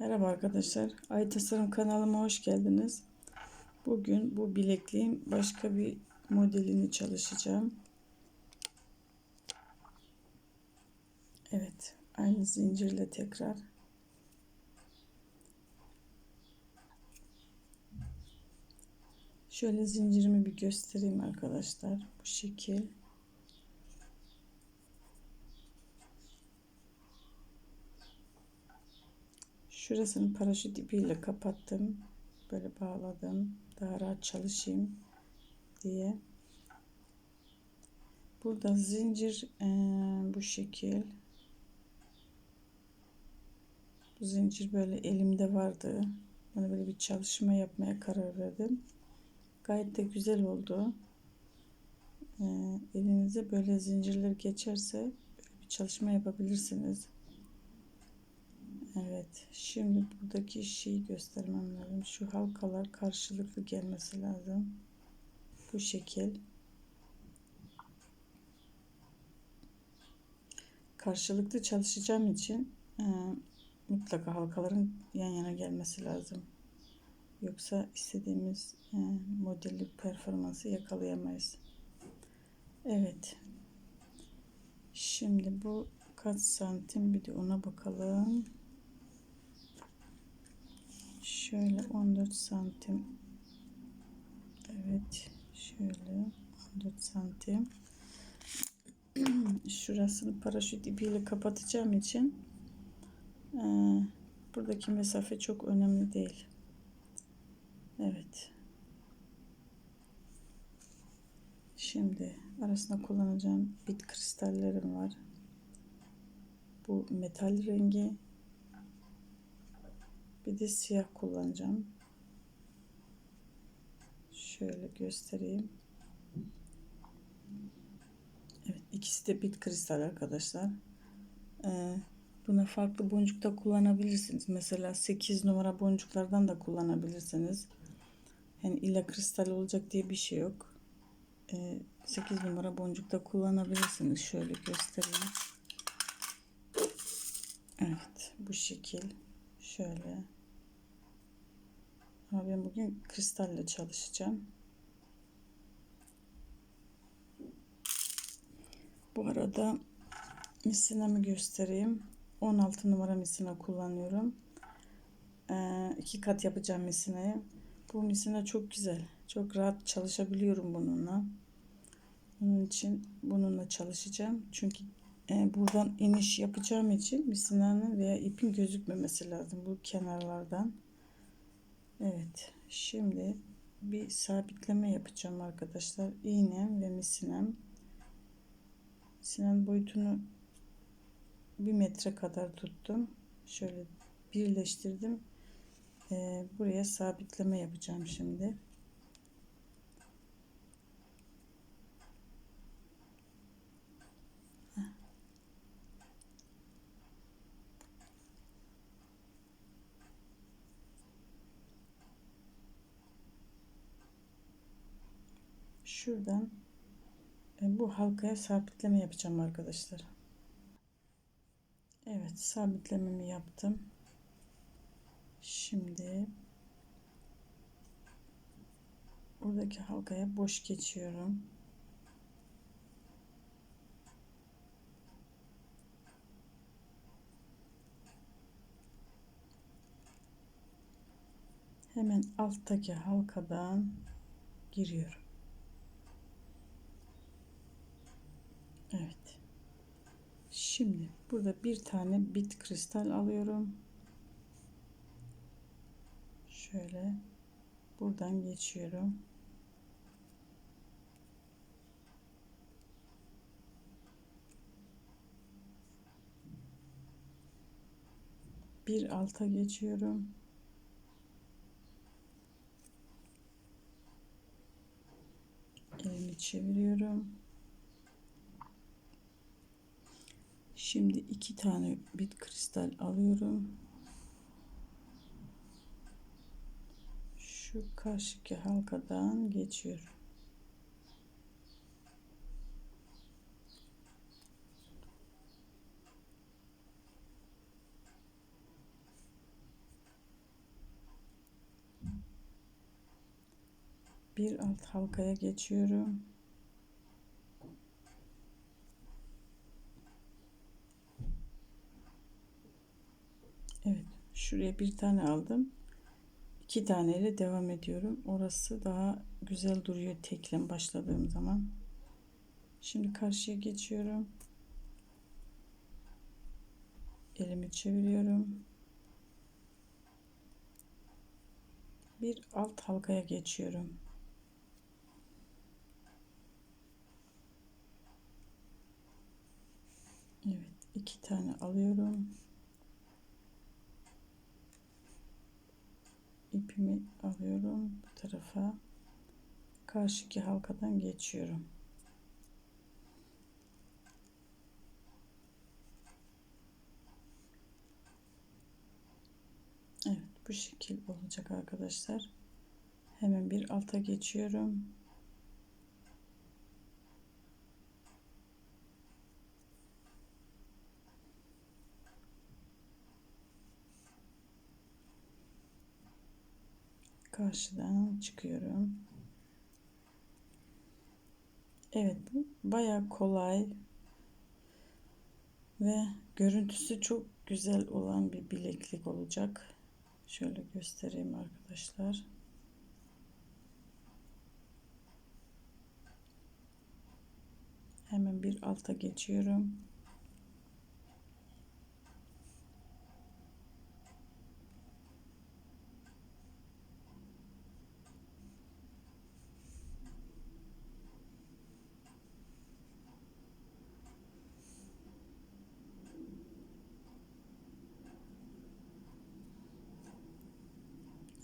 Merhaba arkadaşlar. Ay Tasarım kanalıma hoş geldiniz. Bugün bu bilekliğin başka bir modelini çalışacağım. Evet. Aynı zincirle tekrar. Şöyle zincirimi bir göstereyim arkadaşlar. Bu şekil. Şurasını paraşüt ipiyle kapattım. Böyle bağladım. Daha rahat çalışayım diye. Burada zincir e, bu şekil. Bu zincir böyle elimde vardı. Bana böyle bir çalışma yapmaya karar verdim. Gayet de güzel oldu. E, elinize böyle zincirler geçerse böyle bir çalışma yapabilirsiniz. Evet. Şimdi buradaki şeyi göstermem lazım. Şu halkalar karşılıklı gelmesi lazım. Bu şekil. Karşılıklı çalışacağım için e, mutlaka halkaların yan yana gelmesi lazım. Yoksa istediğimiz e, modeli performansı yakalayamayız. Evet. Şimdi bu kaç santim bir de ona bakalım. Şöyle 14 santim. Evet. Şöyle 14 santim. Şurasını paraşüt ipiyle kapatacağım için e, buradaki mesafe çok önemli değil. Evet. Şimdi arasında kullanacağım bit kristallerim var. Bu metal rengi bir de siyah kullanacağım. Şöyle göstereyim. Evet ikisi de bit kristal arkadaşlar. Ee, buna farklı boncuk da kullanabilirsiniz. Mesela 8 numara boncuklardan da kullanabilirsiniz. Yani illa kristal olacak diye bir şey yok. Ee, 8 numara boncuk da kullanabilirsiniz. Şöyle göstereyim. Evet bu şekil. Şöyle. Ama ben bugün kristalle çalışacağım. Bu arada misinamı göstereyim. 16 numara misina kullanıyorum. Ee, iki kat yapacağım misinayı. Bu misina çok güzel. Çok rahat çalışabiliyorum bununla. Bunun için bununla çalışacağım. Çünkü e, buradan iniş yapacağım için misinanın veya ipin gözükmemesi lazım bu kenarlardan. Evet. Şimdi bir sabitleme yapacağım arkadaşlar. İğnem ve misinem. Misinem boyutunu bir metre kadar tuttum. Şöyle birleştirdim. Ee, buraya sabitleme yapacağım şimdi. Şuradan e, bu halkaya sabitleme yapacağım arkadaşlar. Evet sabitlememi yaptım. Şimdi buradaki halkaya boş geçiyorum. Hemen alttaki halkadan giriyorum. Evet. Şimdi burada bir tane bit kristal alıyorum. Şöyle buradan geçiyorum. Bir alta geçiyorum. Elimi çeviriyorum. Şimdi iki tane bit kristal alıyorum. Şu karşıki halkadan geçiyorum. Bir alt halkaya geçiyorum. Şuraya bir tane aldım. İki taneyle devam ediyorum. Orası daha güzel duruyor teklem başladığım zaman. Şimdi karşıya geçiyorum. Elimi çeviriyorum. Bir alt halkaya geçiyorum. Evet, iki tane alıyorum. İpimi alıyorum bu tarafa. Karşıki halkadan geçiyorum. Evet bu şekil olacak arkadaşlar. Hemen bir alta geçiyorum karşıdan çıkıyorum. Evet bu baya kolay ve görüntüsü çok güzel olan bir bileklik olacak. Şöyle göstereyim arkadaşlar. Hemen bir alta geçiyorum.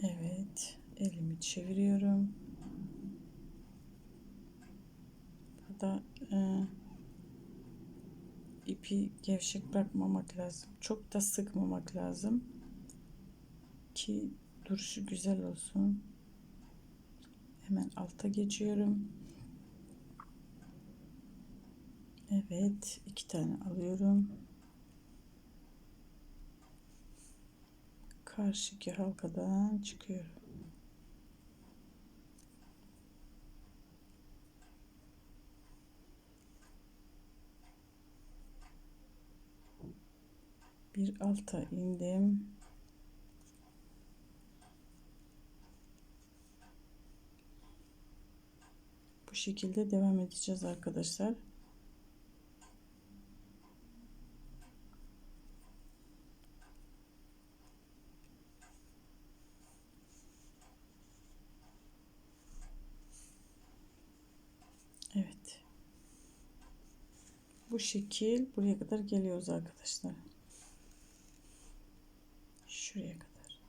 Evet, elimi çeviriyorum. Burada e, ipi gevşek bırakmamak lazım. Çok da sıkmamak lazım ki duruşu güzel olsun. Hemen alta geçiyorum. Evet, iki tane alıyorum. karşıki halkadan çıkıyorum. Bir alta indim. Bu şekilde devam edeceğiz arkadaşlar. Evet. Bu şekil buraya kadar geliyoruz arkadaşlar. Şuraya kadar.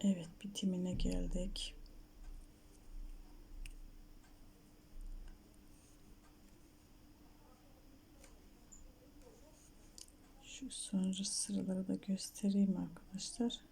Evet bitimine geldik. Şu sonra sıraları da göstereyim arkadaşlar.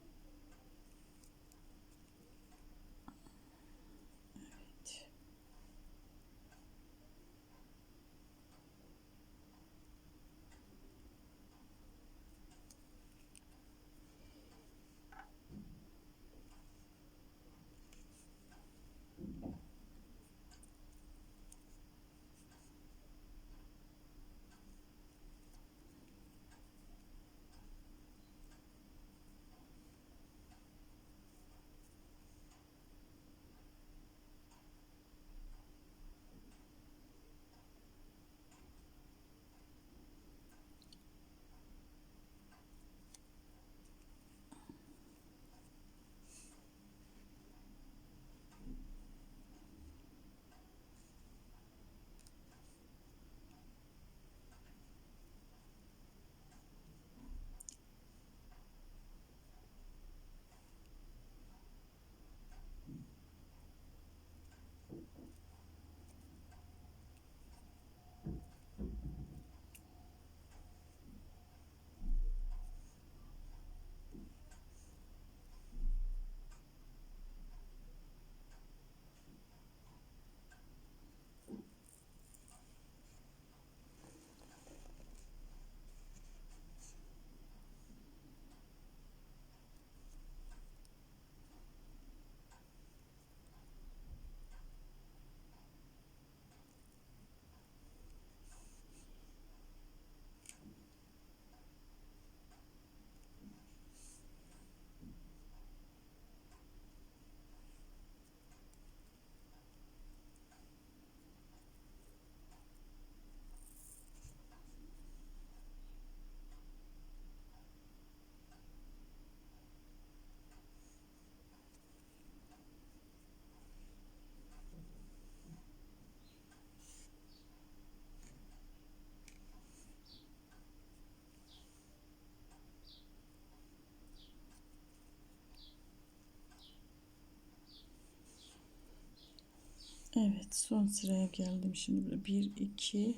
Evet son sıraya geldim. Şimdi burada 1 2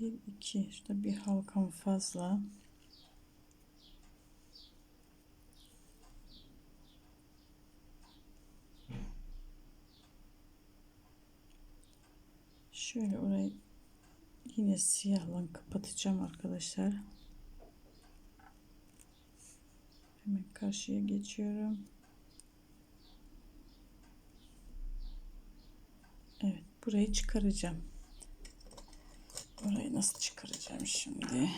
1 2 şurada bir halkam fazla. Şöyle orayı yine siyahla kapatacağım arkadaşlar. Hemen karşıya geçiyorum Evet, burayı çıkaracağım. Orayı nasıl çıkaracağım şimdi?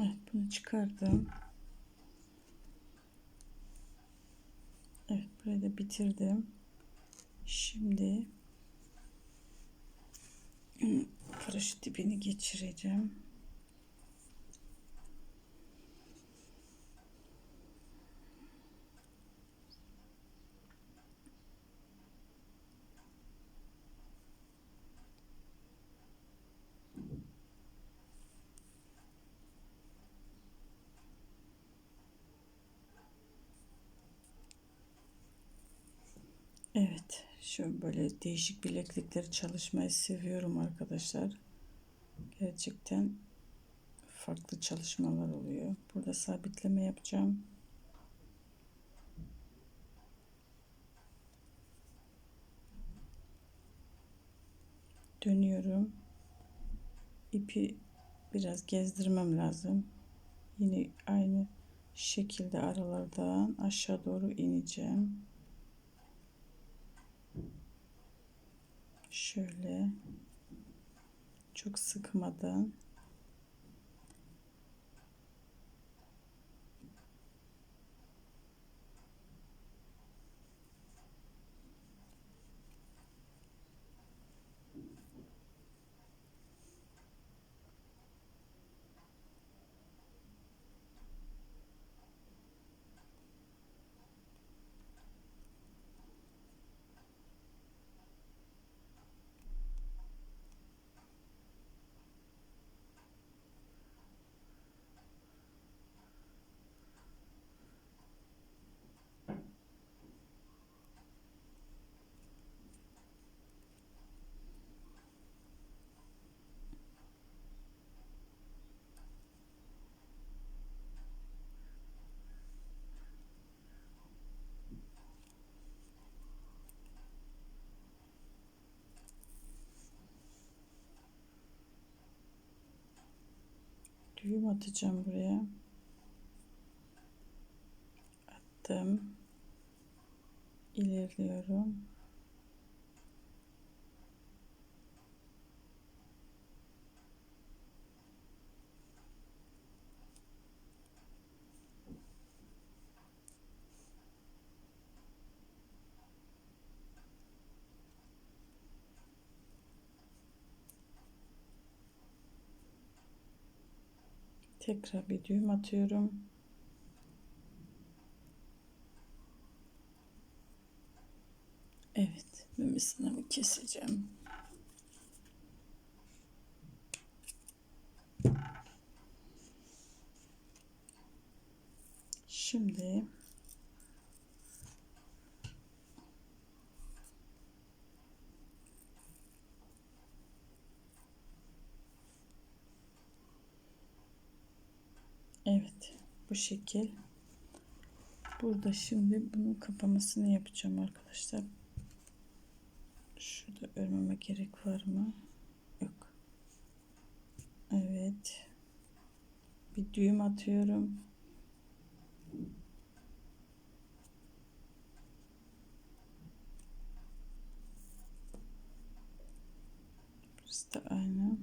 Evet bunu çıkardım. Evet burayı da bitirdim. Şimdi paraşüt dibini geçireceğim. Evet, şu böyle değişik bileklikleri çalışmayı seviyorum arkadaşlar. Gerçekten farklı çalışmalar oluyor. Burada sabitleme yapacağım. Dönüyorum. İpi biraz gezdirmem lazım. Yine aynı şekilde aralardan aşağı doğru ineceğim. Şöyle. Çok sıkmadan düğüm atacağım buraya. Attım. İlerliyorum. Tekrar bir düğüm atıyorum. Evet, memesini keseceğim. Şimdi Evet, bu şekil. Burada şimdi bunun kapamasını yapacağım arkadaşlar. Şurada örmeme gerek var mı? Yok. Evet. Bir düğüm atıyorum. Burası da aynı.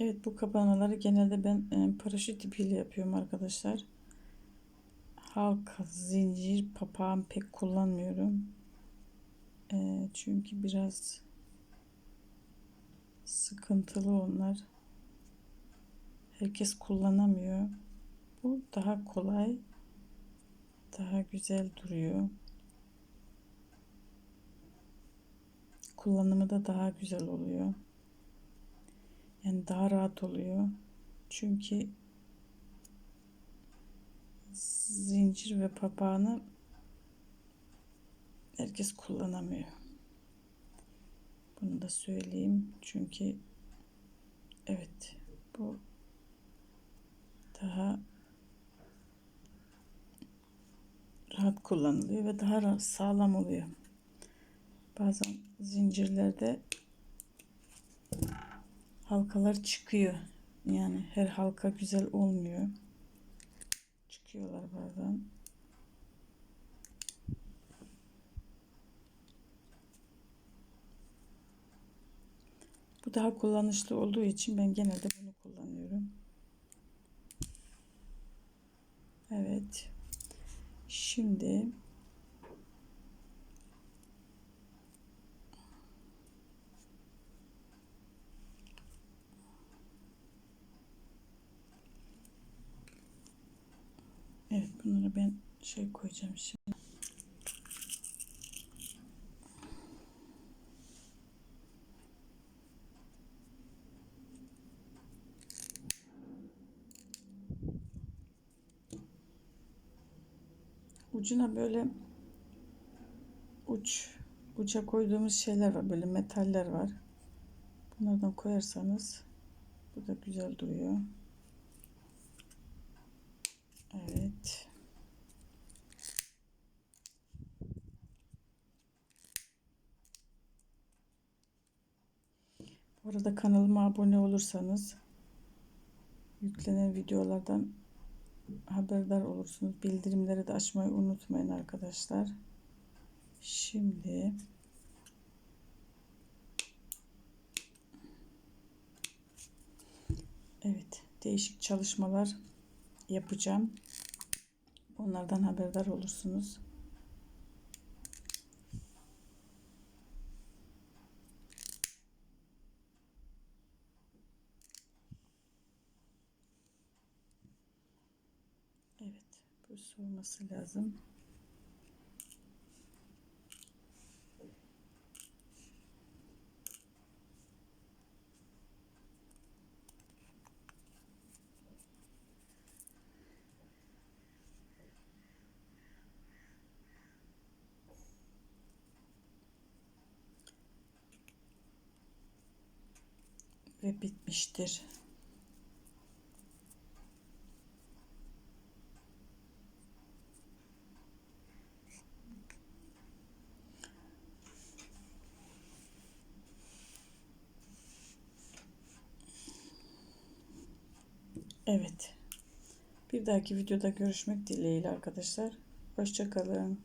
Evet bu kapanaları genelde ben e, paraşüt ipiyle yapıyorum arkadaşlar. Halka, zincir, papağan pek kullanmıyorum. E, çünkü biraz sıkıntılı onlar. Herkes kullanamıyor. Bu daha kolay. Daha güzel duruyor. Kullanımı da daha güzel oluyor. Yani daha rahat oluyor. Çünkü zincir ve papağanı herkes kullanamıyor. Bunu da söyleyeyim. Çünkü evet bu daha rahat kullanılıyor ve daha sağlam oluyor. Bazen zincirlerde halkalar çıkıyor. Yani her halka güzel olmuyor. Çıkıyorlar bazen. Bu daha kullanışlı olduğu için ben genelde bunu kullanıyorum. Evet. Şimdi Evet bunları ben şey koyacağım şimdi. Ucuna böyle uç uca koyduğumuz şeyler var. Böyle metaller var. Bunlardan koyarsanız bu da güzel duruyor. Evet. Bu arada kanalıma abone olursanız yüklenen videolardan haberdar olursunuz. Bildirimleri de açmayı unutmayın arkadaşlar. Şimdi Evet, değişik çalışmalar yapacağım. Onlardan haberdar olursunuz. Evet, bu soğuması lazım. ve bitmiştir. Evet. Bir dahaki videoda görüşmek dileğiyle arkadaşlar. Hoşçakalın.